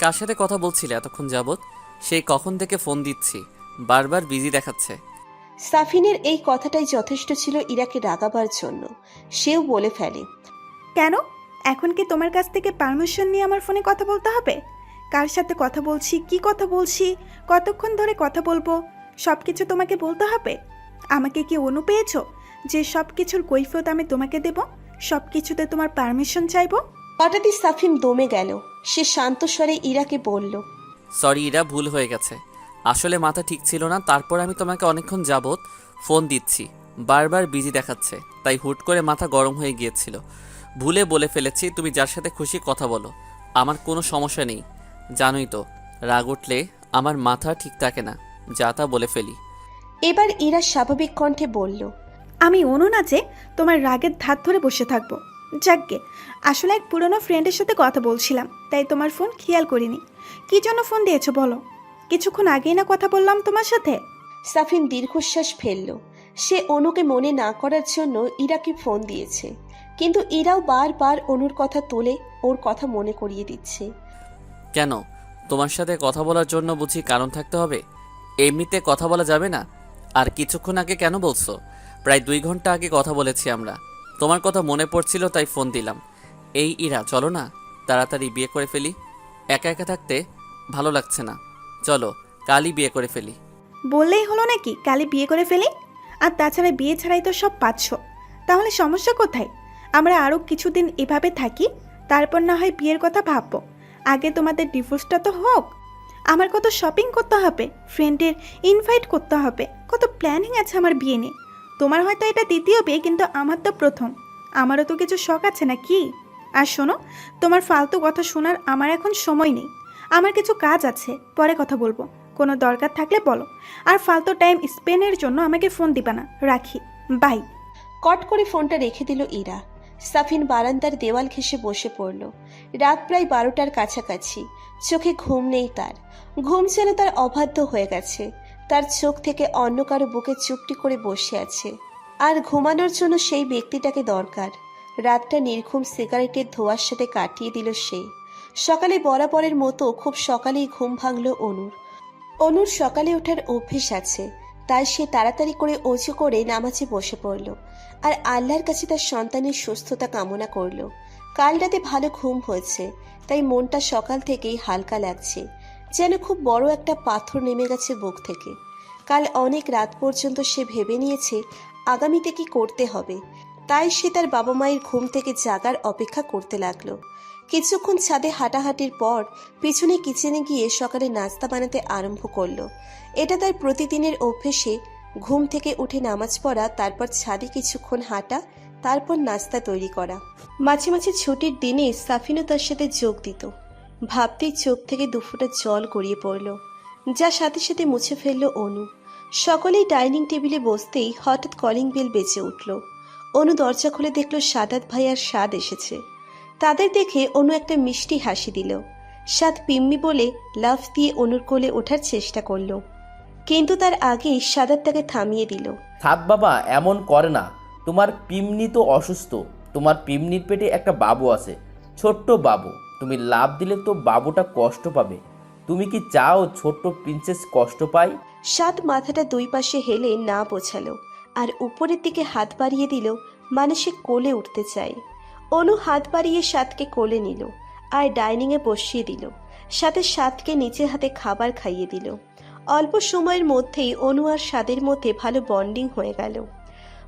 কার সাথে কথা বলছিলে এতক্ষণ যাবৎ? সেই কখন থেকে ফোন দিচ্ছি। বারবার বিজি দেখাচ্ছে। সাফিনের এই কথাটাই যথেষ্ট ছিল ইরাকে রাগাবার জন্য। সেও বলে ফেলে কেন? এখন কি তোমার কাছ থেকে পারমিশন নিয়ে আমার ফোনে কথা বলতে হবে? কার সাথে কথা বলছি কি কথা বলছি কতক্ষণ ধরে কথা বলব সব কিছু তোমাকে বলতে হবে? আমাকে কি অনু পেয়েছ যে সব কিছুর কৈফিয়ত আমি তোমাকে দেব? সব কিছুতে তোমার পারমিশন চাইব? হঠাৎই সাফিন দমে গেল। সে শান্ত স্বরে ইরাকে বলল সরি ইরা ভুল হয়ে গেছে। আসলে মাথা ঠিক ছিল না তারপর আমি তোমাকে অনেকক্ষণ যাবৎ ফোন দিচ্ছি। বারবার বিজি দেখাচ্ছে তাই হুট করে মাথা গরম হয়ে গিয়েছিল। ভুলে বলে ফেলেছি তুমি যার সাথে খুশি কথা বলো। আমার কোনো সমস্যা নেই। জানোই তো রাগ উঠলে আমার মাথা ঠিক থাকে না যা তা বলে ফেলি। এবার ইরা স্বাভাবিক কণ্ঠে বলল আমি অনু না যে তোমার রাগের ধার ধরে বসে থাকব। যাকগে আসলে এক পুরনো ফ্রেন্ডের সাথে কথা বলছিলাম তাই তোমার ফোন খেয়াল করিনি। কি জন্য ফোন দিয়েছ বলো? কিছুক্ষণ আগেই না কথা বললাম তোমার সাথে? সাফিন দীর্ঘশ্বাস ফেলল। সে অনুকে মনে না করার জন্য ইরাকে ফোন দিয়েছে। কিন্তু ইরাও বারবার অনুর কথা তোলে ওর কথা মনে করিয়ে দিচ্ছে। কেন? তোমার সাথে কথা বলার জন্য বুঝি কারণ থাকতে হবে? এমনিতে কথা বলা যাবে না? আর কিছুক্ষণ আগে কেন বলছো? প্রায় দুই ঘণ্টা আগে কথা বলেছি আমরা। তোমার কথা মনে পড়ছিল, তাই ফোন দিলাম। এই ইরা, চলো না, তাড়াতাড়ি বিয়ে করে ফেলি। একা একা থাকতে ভালো লাগছে না। চলো, কালই বিয়ে করে ফেলি। বললেই হলো নাকি কালে বিয়ে করে ফেলি? আর তাছাড়া বিয়ে ছাড়াই তো সব পাচ্ছ। তাহলে সমস্যা কোথায়? আমরা আরও কিছুদিন এভাবে থাকি, তারপর না হয় বিয়ের কথা ভাববো। আগে তোমাদের ডিভোর্সটা তো হোক। আমার কত শপিং করতে হবে ফ্রেন্ডের ইনভাইট করতে হবে। কত প্ল্যানিং আছে আমার বিয়ে নিয়ে। তোমার হয়তো এটা দ্বিতীয় বিয়ে, কিন্তু আমার তো প্রথম। আমারও তো কিছু শখ আছে না কি? আর শোনো, তোমার ফালতু কথা শোনার আমার এখন সময় নেই। আমার কিছু কাজ আছে, পরে কথা বলব। কোনো দরকার থাকলে বলো। আর ফালতু টাইম স্পেনের জন্য আমাকে ফোন দিবা না। রাখি। বাই কট করে ফোনটা রেখে দিল ইরা। সাফিন বারান্দার দেওয়াল ঘেঁষে বসে পড়ল। রাত প্রায় বারোটার কাছাকাছি। চোখে ঘুম নেই তার। ঘুম যেন তার অবাধ্য হয়ে গেছে। তার চোখ থেকে অন্য কারও বুকে চুপটি করে বসে আছে। আর ঘুমানোর জন্য সেই ব্যক্তিটাকে দরকার। রাতটা নির্ঘুম সিগারেটের ধোয়ার সাথে কাটিয়ে দিল সে। সকালে বরাবরের মতো খুব সকালেই ঘুম ভাঙল অনুর। অনুর সকালে ওঠার অভ্যেস আছে, তাই সে তাড়াতাড়ি করে অজু করে নামাজে বসে পড়ল আর আল্লাহর কাছে তার সন্তানের সুস্থতা কামনা করল। কাল রাতে ভালো ঘুম হয়েছে, তাই মনটা সকাল থেকেই হালকা লাগছে। যেন খুব বড় একটা পাথর নেমে গেছে বুক থেকে। কাল অনেক রাত পর্যন্ত সে ভেবে নিয়েছে, আগামীতে কি করতে হবে। তাই সে তার বাবা মায়ের ঘুম থেকে জাগার অপেক্ষা করতে লাগল। কিছুক্ষণ ছাদে হাঁটাহাঁটির পর পিছনে কিচেনে গিয়ে সকালে নাস্তা বানাতে আরম্ভ করল। এটা তার প্রতিদিনের অভ্যেসে ঘুম থেকে উঠে নামাজ পড়া, তারপর ছাদে কিছুক্ষণ হাঁটা, তারপর নাস্তা তৈরি করা। মাঝে মাঝে ছুটির দিনে সাফিনও তার সাথে যোগ দিত। ভাবতেই চোখ থেকে দুফোটা জল গড়িয়ে পড়ল। যা সাথে সাথে মুছে ফেলল অনু। সকলেই ডাইনিং টেবিলে বসতেই হঠাৎ কলিং বেল বেজে উঠল। অনু দরজা খুলে দেখল সাদাত ভাই আর স্বাদ এসেছে। তাদের দেখে অনু একটা মিষ্টি হাসি দিল। সাদ পিম্মি বলে লাফ দিয়ে অনুর কোলে ওঠার চেষ্টা করল। কিন্তু তার আগেই সাদাত তাকে থামিয়ে দিল। থাক বাবা, এমন করে না। তোমার পিমনি তো অসুস্থ। তোমার পিমনির পেটে একটা বাবু আছে। ছোট্ট বাবু। তুমি লাভ দিলে তো বাবুটা কষ্ট পাবে। তুমি কি চাও ছোট্ট প্রিন্সেস কষ্ট পাই সাত মাথাটা দুই পাশে হেলে না বোঝালো, আর উপরের দিকে হাত বাড়িয়ে দিল মানে সে কোলে উঠতে চায়। অনু হাত বাড়িয়ে সাতকে কোলে নিল, আর ডাইনিংয়ে বসিয়ে দিল। সাথে সাতকে নিচে হাতে খাবার খাইয়ে দিল। অল্প সময়ের মধ্যেই অনু আর স্বাদের মধ্যে ভালো বন্ডিং হয়ে গেল।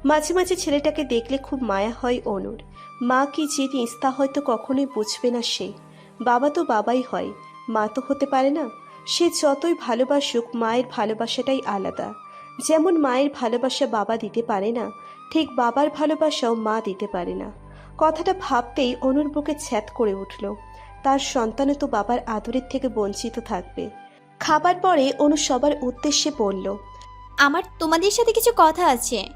মাঝে মাঝে ছেলেটাকে দেখলে খুব মায়া হয় অনুর। মা কি জিনিস তা হয়তো কখনোই বুঝবে না সে। বাবা তো বাবাই হয়। মা তো হতে পারে না। সে যতই ভালোবাসুক, মায়ের ভালোবাসাটাই আলাদা। যেমন মায়ের ভালোবাসা বাবা দিতে পারে না, ঠিক বাবার ভালোবাসাও মা দিতে পারে না। কথাটা ভাবতেই অনুর বুকে ছ্যাত করে উঠল। তার সন্তানও তো বাবার আদরের থেকে বঞ্চিত থাকবে। খাবার পরে অনু সবার উদ্দেশ্যে বলল, আমার তোমাদের সাথে কিছু কথা আছে।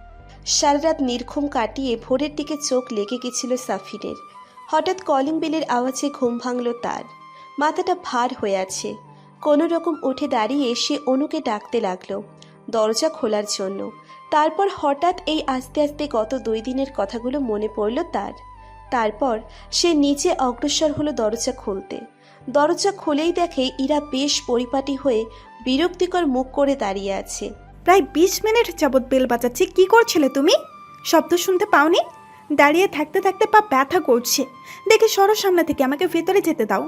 সারা রাত নির্ঘুম কাটিয়ে ভোরের দিকে চোখ লেগে গেছিল সাফিরের হঠাৎ কলিং বেলের আওয়াজে ঘুম ভাঙল তার। মাথাটা ভার হয়ে আছে। কোনো রকম উঠে দাঁড়িয়ে সে অনুকে ডাকতে লাগল, দরজা খোলার জন্য। তারপর হঠাৎ এই আস্তে আস্তে গত দুই দিনের কথাগুলো মনে পড়ল তার। তারপর সে নিচে অগ্রসর হলো দরজা খুলতে। দরজা খুলেই দেখে ইরা বেশ পরিপাটি হয়ে বিরক্তিকর মুখ করে দাঁড়িয়ে আছে। প্রায় বিশ মিনিট যাবৎ বেল বাজাচ্ছি। কি করছিলে তুমি? শব্দ শুনতে পাওনি? দাঁড়িয়ে থাকতে থাকতে পা ব্যথা করছে। দেখে সরো সামনে থেকে আমাকে ভেতরে যেতে দাও।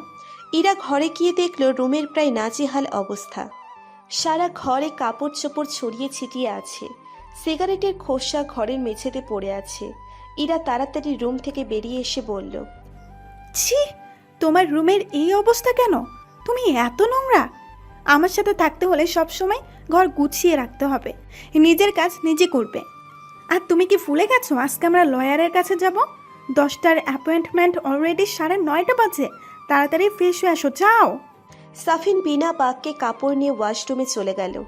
ইরা ঘরে গিয়ে দেখল রুমের প্রায় নাজেহাল অবস্থা। সারা ঘরে কাপড় চোপড় ছড়িয়ে ছিটিয়ে আছে। সিগারেটের খোসা ঘরের মেঝেতে পড়ে আছে। ইরা তাড়াতাড়ি রুম থেকে বেরিয়ে এসে বলল ছি তোমার রুমের এই অবস্থা কেন? তুমি এত নোংরা। আমার সাথে থাকতে হলে সব সময় ঘর গুছিয়ে রাখতে হবে। নিজের কাজ নিজে করবে। আর তুমি কি ভুলে গেছো? আজকে আমরা লয়ারের কাছে যাব। দশটার অ্যাপয়েন্টমেন্ট অলরেডি সাড়ে নয়টা বাজে। তাড়াতাড়ি ফ্রেশ হয়ে আসো, যাও। সাফিন বিনা বাক্যে কাপড় নিয়ে ওয়াশরুমে চলে গেল।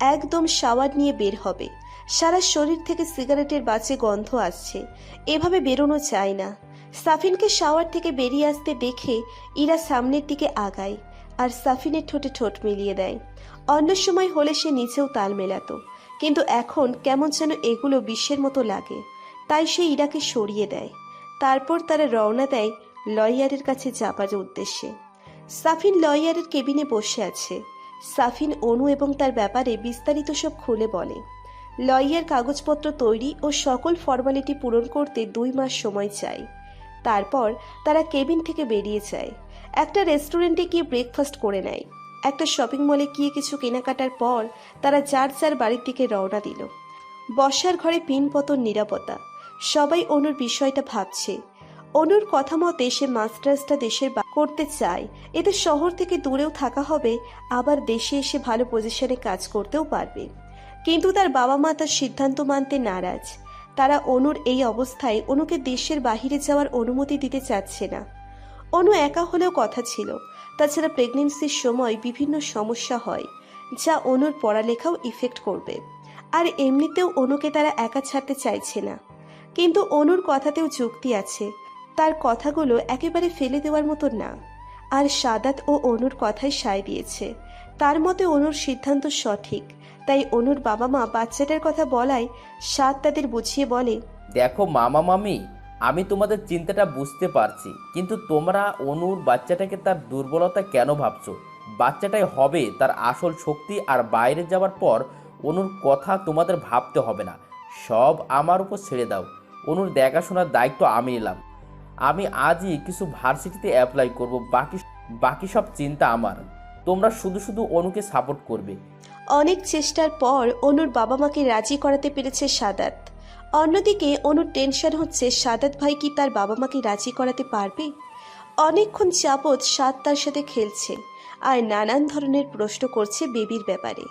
একদম শাওয়ার নিয়ে বের হবে। সারা শরীর থেকে সিগারেটের বাজে গন্ধ আসছে। এভাবে বেরোনো চায় না। সাফিনকে শাওয়ার থেকে বেরিয়ে আসতে দেখে ইরা সামনের দিকে আগায়। আর সাফিনের ঠোঁটে ঠোঁট মিলিয়ে দেয়। অন্য সময় হলে সে নিচেও তাল মেলাতো। কিন্তু এখন কেমন যেন এগুলো বিশ্বের মতো লাগে। তাই সে ইরাকে সরিয়ে দেয়। তারপর তারা রওনা দেয় লয়ারের কাছে যাবার উদ্দেশ্যে। সাফিন লয়ারের কেবিনে বসে আছে। সাফিন অনু এবং তার ব্যাপারে বিস্তারিত সব খুলে বলে। লয়ার কাগজপত্র তৈরি ও সকল ফর্মালিটি পূরণ করতে দুই মাস সময় চাই তারপর তারা কেবিন থেকে বেরিয়ে যায়। একটা রেস্টুরেন্টে গিয়ে ব্রেকফাস্ট করে নেয়। একটা শপিং মলে গিয়ে কিছু কেনাকাটার পর তারা যার যার বাড়ির দিকে রওনা দিল। বসার ঘরে পিনপতন নিরাপত্তা। সবাই অনুর বিষয়টা ভাবছে। অনুর কথা মতে সে মাস্টার্সটা দেশের করতে চায়। এতে শহর থেকে দূরেও থাকা হবে, আবার দেশে এসে ভালো পজিশনে কাজ করতেও পারবে। কিন্তু তার বাবা মা তার সিদ্ধান্ত মানতে নারাজ। তারা অনুর এই অবস্থায় অনুকে দেশের বাহিরে যাওয়ার অনুমতি দিতে চাচ্ছে না। অনু একা হলেও কথা ছিল। তাছাড়া প্রেগনেন্সির সময় বিভিন্ন সমস্যা হয়, যা অনুর পড়ালেখাও ইফেক্ট করবে। আর এমনিতেও অনুকে তারা একা ছাড়তে চাইছে না। কিন্তু অনুর কথাতেও যুক্তি আছে, তার কথাগুলো একেবারে ফেলে দেওয়ার মতো না। আর সাদাত ও অনুর কথাই সায় দিয়েছে। তার মতে অনুর সিদ্ধান্ত সঠিক, তাই অনুর বাবা মা বাচ্চাটার কথা বলায় সাদ তাদের বুঝিয়ে বলে, দেখো মামা মামি আমি তোমাদের চিন্তাটা বুঝতে পারছি, কিন্তু তোমরা অনুর বাচ্চাটাকে তার দুর্বলতা কেন ভাবছ? বাচ্চাটাই হবে তার আসল শক্তি আর বাইরে যাওয়ার পর অনুর কথা তোমাদের ভাবতে হবে না। সব আমার উপর ছেড়ে দাও। অনুর দেখাশোনার দায়িত্ব আমি নিলাম। আমি আজই কিছু ভার্সিটিতে অ্যাপ্লাই করব, বাকি বাকি সব চিন্তা আমার। তোমরা শুধু শুধু অনুকে সাপোর্ট করবে। অনেক চেষ্টার পর অনুর বাবা মাকে রাজি করাতে পেরেছে সাদাত। অন্যদিকে অনুর টেনশন হচ্ছে, সাদাত ভাই কি তার বাবা মাকে রাজি করাতে পারবে? অনেকক্ষণ যাবৎ সাদ তার সাথে খেলছে আর নানান ধরনের প্রশ্ন করছে বেবির ব্যাপারে।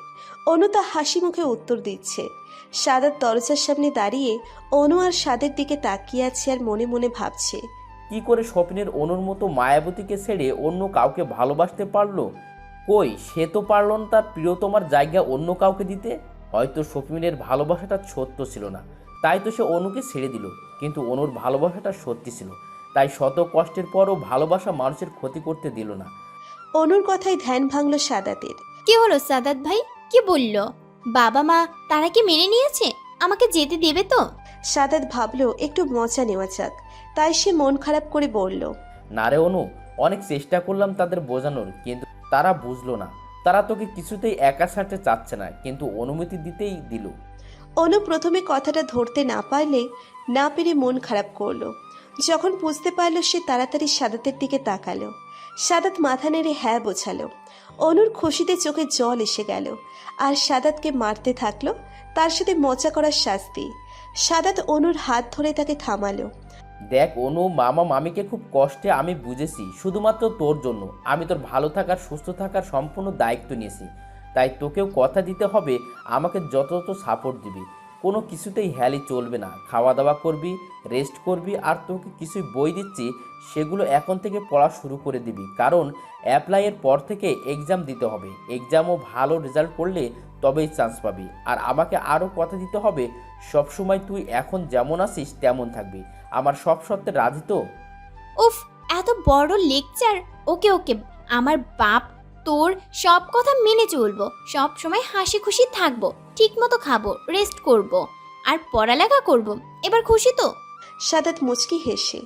অনু তা হাসি মুখে উত্তর দিচ্ছে। সাদাত দরজার সামনে দাঁড়িয়ে অনু আর সাদের দিকে তাকিয়ে আছে আর মনে মনে ভাবছে, কি করে স্বপ্নের অনুর মতো মায়াবতীকে ছেড়ে অন্য কাউকে ভালোবাসতে পারল? কই, সে তো পারল না তার প্রিয়তমার জায়গা অন্য কাউকে দিতে? হয়তো স্বপ্নের ভালোবাসাটা সত্য ছিল না। তাই তো সে অনুকে ছেড়ে দিল। কিন্তু অনুর ভালোবাসাটা সত্যি ছিল। তাই শত কষ্টের পরও ভালোবাসা মানুষের ক্ষতি করতে দিল না। অনুর কথায় ধ্যান ভাঙল সাদাতের। কি হলো সাদাত ভাই? কি বলল? বাবা মা তারা কি মেনে নিয়েছে? আমাকে যেতে দেবে তো? সাদাত ভাবলো একটু মজা নেওয়া যাক। তাই সে মন খারাপ করে বলল না রে অনু অনেক চেষ্টা করলাম তাদের বোঝানোর কিন্তু তারা বুঝলো না। তারা তোকে কিছুতেই একা ছাড়তে চাচ্ছে না কিন্তু অনুমতি দিতেই দিল। অনু প্রথমে কথাটা ধরতে না পারলে না পেরে মন খারাপ করল। যখন বুঝতে পারল সে তাড়াতাড়ি সাদাতের দিকে তাকালো। সাদাত মাথা নেড়ে হ্যাঁ বোঝালো। অনুর খুশিতে চোখে জল এসে গেল। আর সাদাতকে মারতে থাকল, তার সাথে মজা করার শাস্তি। সাদাত অনুর হাত ধরে তাকে থামালো। দেখ অনু, মামা মামিকে খুব কষ্টে আমি বুঝেছি, শুধুমাত্র তোর জন্য। আমি তোর ভালো থাকার, সুস্থ থাকার সম্পূর্ণ দায়িত্ব নিয়েছি। তাই তোকেও কথা দিতে হবে, আমাকে যত যত সাপোর্ট দিবি। কোনো কিছুতেই হ্যালি চলবে না। খাওয়া দাওয়া করবি রেস্ট করবি, আর তোকে কিছুই বই দিচ্ছি, সেগুলো এখন থেকে পড়া শুরু করে দিবি। কারণ অ্যাপ্লাইয়ের পর থেকে এক্সাম দিতে হবে। এক্সামও ভালো রেজাল্ট করলে তবেই চান্স পাবি। আর আমাকে আরও কথা দিতে হবে, সবসময় তুই এখন যেমন আছিস তেমন থাকবি। আমার সব সত্ত্বে রাজি তো? উফ, এত বড় লেকচার ওকে ওকে, আমার বাপ তোর সব কথা মেনে চলবো সব সময় হাসি খুশি থাকব ঠিক মতো খাব রেস্ট করব। আর পড়ালেখা করব। এবার খুশি তো? সাদাত মুচকি হেসে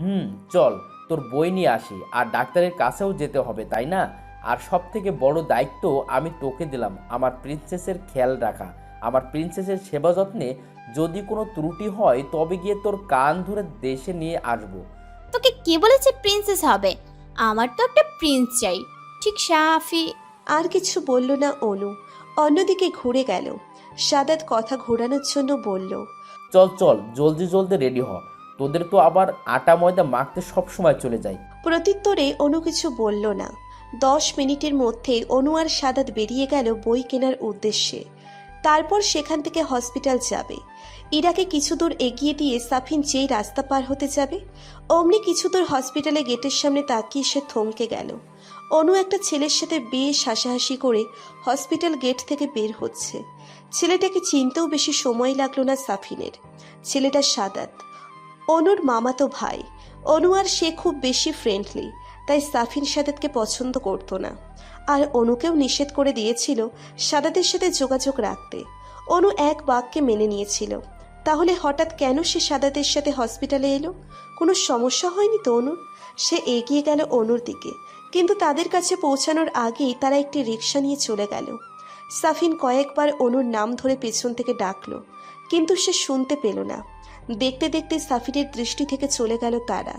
হুম চল তোর বই নিয়ে আসি আর ডাক্তারের কাছেও যেতে হবে তাই না? আর সব থেকে বড় দায়িত্ব আমি তোকে দিলাম আমার প্রিন্সেসের খেয়াল রাখা। আমার প্রিন্সেসের সেবা যত্নে যদি কোনো ত্রুটি হয় তবে গিয়ে তোর কান ধরে দেশে নিয়ে আসব। তোকে কে বলেছে প্রিন্সেস হবে? আমার তো একটা প্রিন্স চাই। ঠিক সাফি। আর কিছু বলল না অনু। অন্যদিকে ঘুরে গেল। সাদাত কথা ঘোরানোর জন্য বলল চল চল জলদি জলদি রেডি হ। তোদের তো আবার আটা ময়দা মাখতে সব সময় চলে যায়। প্রত্যুত্তরে অনু কিছু বলল না। দশ মিনিটের মধ্যে অনু আর সাদাত বেরিয়ে গেল বই কেনার উদ্দেশ্যে। তারপর সেখান থেকে হসপিটাল যাবে। ইরাকে কিছু দূর এগিয়ে দিয়ে সাফিন যেই রাস্তা পার হতে যাবে অমনি কিছু দূর হসপিটালে গেটের সামনে তাকিয়ে সে থমকে গেল। অনু একটা ছেলের সাথে বেশ হাসাহাসি করে হসপিটাল গেট থেকে বের হচ্ছে। ছেলেটাকে চিনতেও বেশি সময় লাগল না সাফিনের। ছেলেটা সাদাত। অনুর মামাতো ভাই। অনু আর সে খুব বেশি ফ্রেন্ডলি তাই সাফিন সাদাতকে পছন্দ করতো না। আর অনুকেও নিষেধ করে দিয়েছিল সাদাতের সাথে যোগাযোগ রাখতে। অনু এক বাক্যে মেনে নিয়েছিল, তাহলে হঠাৎ কেন সে সাদাতের সাথে হসপিটালে এলো? কোনো সমস্যা হয়নি তো অনুর? সে এগিয়ে গেল অনুর দিকে। কিন্তু তাদের কাছে পৌঁছানোর আগেই তারা একটি রিক্সা নিয়ে চলে গেল। সাফিন কয়েকবার অনুর নাম ধরে পেছন থেকে ডাকলো, কিন্তু সে শুনতে পেল না। দেখতে দেখতে সাফিনের দৃষ্টি থেকে চলে গেল তারা।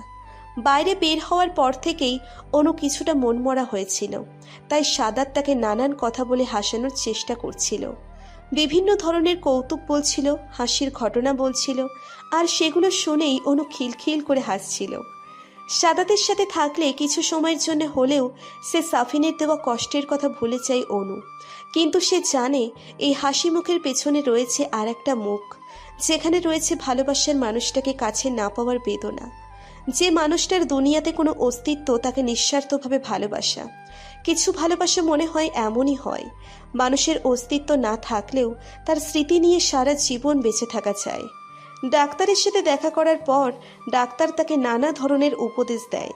বাইরে বের হওয়ার পর থেকেই অনু কিছুটা মনমরা হয়েছিল, তাই সাদাত তাকে নানান কথা বলে হাসানোর চেষ্টা করছিল। বিভিন্ন ধরনের কৌতুক বলছিল, হাসির ঘটনা বলছিল, আর সেগুলো শুনেই অনু খিলখিল করে হাসছিল। সাদাতের সাথে থাকলে কিছু সময়ের জন্য হলেও সে সাফিনের দেওয়া কষ্টের কথা ভুলে যায় অনু। কিন্তু সে জানে এই হাসি মুখের পেছনে রয়েছে আর একটা মুখ, যেখানে রয়েছে ভালোবাসার মানুষটাকে কাছে না পাওয়ার বেদনা। যে মানুষটার দুনিয়াতে কোনো অস্তিত্ব তাকে নিঃস্বার্থভাবে ভালোবাসা। কিছু ভালোবাসা মনে হয় এমনই হয়, মানুষের অস্তিত্ব না থাকলেও তার স্মৃতি নিয়ে সারা জীবন বেঁচে থাকা চায় ডাক্তারের সাথে দেখা করার পর ডাক্তার তাকে নানা ধরনের উপদেশ দেয়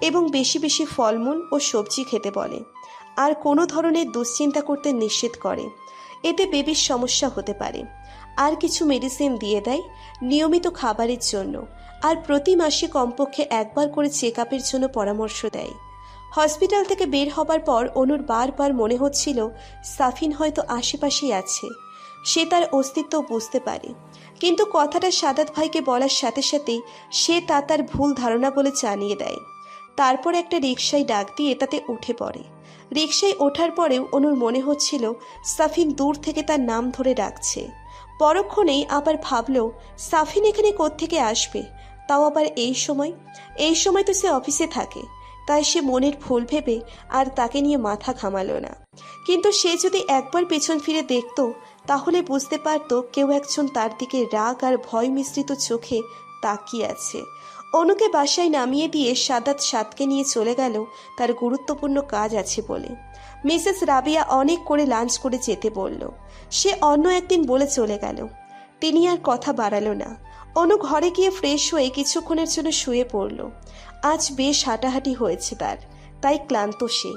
এবং বেশি বেশি ফলমূল ও সবজি খেতে বলে। আর কোনো ধরনের দুশ্চিন্তা করতে নিষেধ করে। এতে বেবির সমস্যা হতে পারে। আর কিছু মেডিসিন দিয়ে দেয় নিয়মিত খাবারের জন্য। আর প্রতি মাসে কমপক্ষে একবার করে চেক আপের জন্য পরামর্শ দেয়। হসপিটাল থেকে বের হবার পর অনুর বারবার মনে হচ্ছিল সাফিন হয়তো আশেপাশেই আছে। সে তার অস্তিত্ব বুঝতে পারে। কিন্তু কথাটা সাদাত ভাইকে বলার সাথে সাথেই সে তা তার ভুল ধারণা বলে জানিয়ে দেয়। তারপর একটা রিক্সায় ডাক দিয়ে তাতে উঠে পড়ে। রিক্সায় ওঠার পরেও অনুর মনে হচ্ছিল সাফিন দূর থেকে তার নাম ধরে ডাকছে। পরক্ষণেই আবার ভাবল, সাফিন এখানে কোত্থেকে আসবে? তাও আবার এই সময়? এই সময় তো সে অফিসে থাকে। তাই সে মনের ভুল ভেবে আর তাকে নিয়ে মাথা ঘামালো না। কিন্তু সে যদি একবার পেছন ফিরে দেখত তাহলে বুঝতে পারত কেউ একজন তার দিকে রাগ আর ভয় মিশ্রিত চোখে তাকিয়ে আছে। অনুকে বাসায় নামিয়ে দিয়ে সাদাত সাতকে নিয়ে চলে গেল, তার গুরুত্বপূর্ণ কাজ আছে বলে। মিসেস রাবিয়া অনেক করে লাঞ্চ করে যেতে বলল। সে অন্য একদিন বলে চলে গেল। তিনি আর কথা বাড়ালো না। অনু ঘরে গিয়ে ফ্রেশ হয়ে কিছুক্ষণের জন্য শুয়ে পড়ল। আজ বেশ হাঁটাহাঁটি হয়েছে তার, তাই ক্লান্ত সে।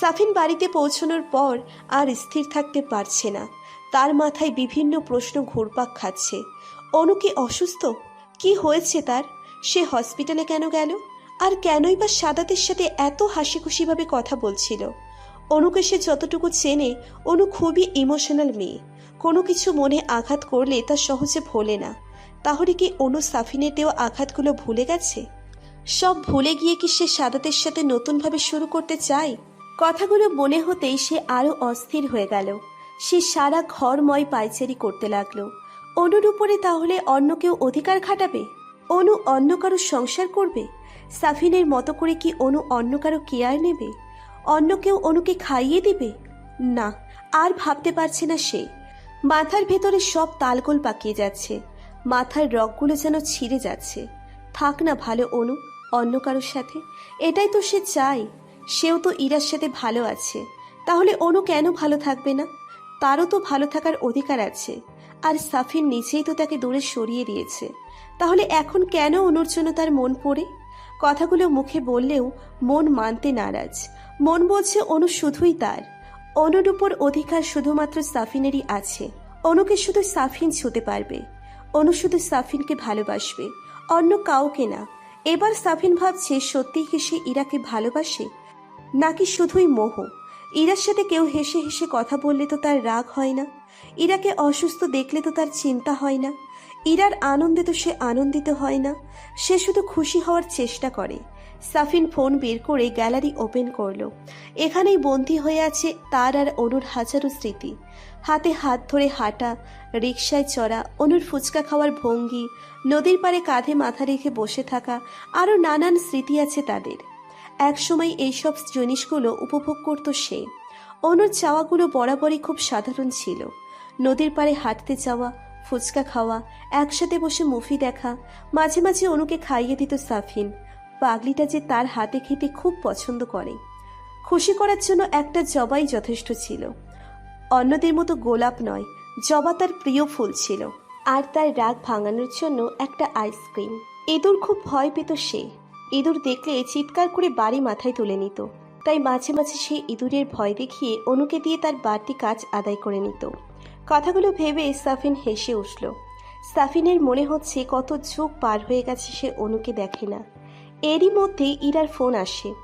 সাফিন বাড়িতে পৌঁছানোর পর আর স্থির থাকতে পারছে না। তার মাথায় বিভিন্ন প্রশ্ন ঘুরপাক খাচ্ছে। অনু কি অসুস্থ? কি হয়েছে তার? সে হসপিটালে কেন গেল? আর কেনই বা সাদাতের সাথে এত হাসি খুশিভাবে কথা বলছিল? অনুকে সে যতটুকু চেনে, অনু খুবই ইমোশনাল মেয়ে। কোনো কিছু মনে আঘাত করলে তা সহজে ভোলে না। তাহলে কি অনু সাফিনের দেওয়া আঘাতগুলো ভুলে গেছে? সব ভুলে গিয়ে কি সে সাদাতের সাথে নতুনভাবে শুরু করতে চায়? কথাগুলো মনে হতেই সে আরও অস্থির হয়ে গেল। সে সারা ঘরময় পাইচারি করতে লাগল। অনুর উপরে তাহলে অন্য কেউ অধিকার খাটাবে? অনু অন্য কারও সংসার করবে? সাফিনের মতো করে কি অনু অন্য কারও কেয়ার নেবে? অন্য কেউ অনুকে খাইয়ে দিবে? না, আর ভাবতে পারছে না সে। মাথার ভেতরে সব তালগোল পাকিয়ে যাচ্ছে। মাথার রগগুলো যেন ছিঁড়ে যাচ্ছে। থাক না ভালো অনু, অন্য কারোর সাথে। এটাই তো সে চায়। সেও তো ইরার সাথে ভালো আছে। তাহলে অনু কেন ভালো থাকবে না? তারও তো ভালো থাকার অধিকার আছে। আর সাফিন নিজেই তো তাকে দূরে সরিয়ে দিয়েছে। তাহলে এখন কেন অনুর জন্য তার মন পড়ে? কথাগুলো মুখে বললেও মন মানতে নারাজ। মন বলছে অনু শুধুই তার। অনুর উপর অধিকার শুধুমাত্র সাফিনেরই আছে। অনুকে শুধু সাফিন ছুতে পারবে। অনু শুধু সাফিনকে ভালোবাসবে। অন্য কাউকে না। এবার সাফিন ভাবছে সত্যিই কি সে ইরাকে ভালোবাসে? নাকি শুধুই মোহ? ইরার সাথে কেউ হেসে হেসে কথা বললে তো তার রাগ হয় না। ইরাকে অসুস্থ দেখলে তো তার চিন্তা হয় না। ইরার আনন্দে তো সে আনন্দিত হয় না। সে শুধু খুশি হওয়ার চেষ্টা করে। সাফিন ফোন বের করে গ্যালারি ওপেন করল। এখানেই বন্দী হয়ে আছে তার আর অনুর হাজারো স্মৃতি। হাতে হাত ধরে হাঁটা, রিকশায় চড়া, অনুর ফুচকা খাওয়ার ভঙ্গি, নদীর পাড়ে কাঁধে মাথা রেখে বসে থাকা আরও নানান স্মৃতি আছে তাদের। একসময় এইসব জিনিসগুলো উপভোগ করত সে। অনুর চাওয়াগুলো বরাবরই খুব সাধারণ ছিল। নদীর পাড়ে হাঁটতে যাওয়া, ফুচকা খাওয়া, একসাথে বসে মুভি দেখা, মাঝে মাঝে অনুকে খাইয়ে দিত সাফিন। পাগলিটা যে তার হাতে খেতে খুব পছন্দ করে। খুশি করার জন্য একটা জবাই যথেষ্ট ছিল। অন্যদের মতো গোলাপ নয়, জবা তার প্রিয় ফুল ছিল। আর তার রাগ ভাঙানোর জন্য একটা আইসক্রিম ইঁদুর খুব ভয় পেত সে। ইঁদুর দেখলে চিৎকার করে বাড়ি মাথায় তুলে নিত। তাই মাঝে মাঝে সে ইঁদুরের ভয় দেখিয়ে অনুকে দিয়ে তার বাড়তি কাজ আদায় করে নিত। কথাগুলো ভেবে সাফিন হেসে উঠল। সাফিনের মনে হচ্ছে কত ঝোঁক পার হয়ে গেছে সে অনুকে দেখে না। এরই মধ্যে ইরার ফোন আসে।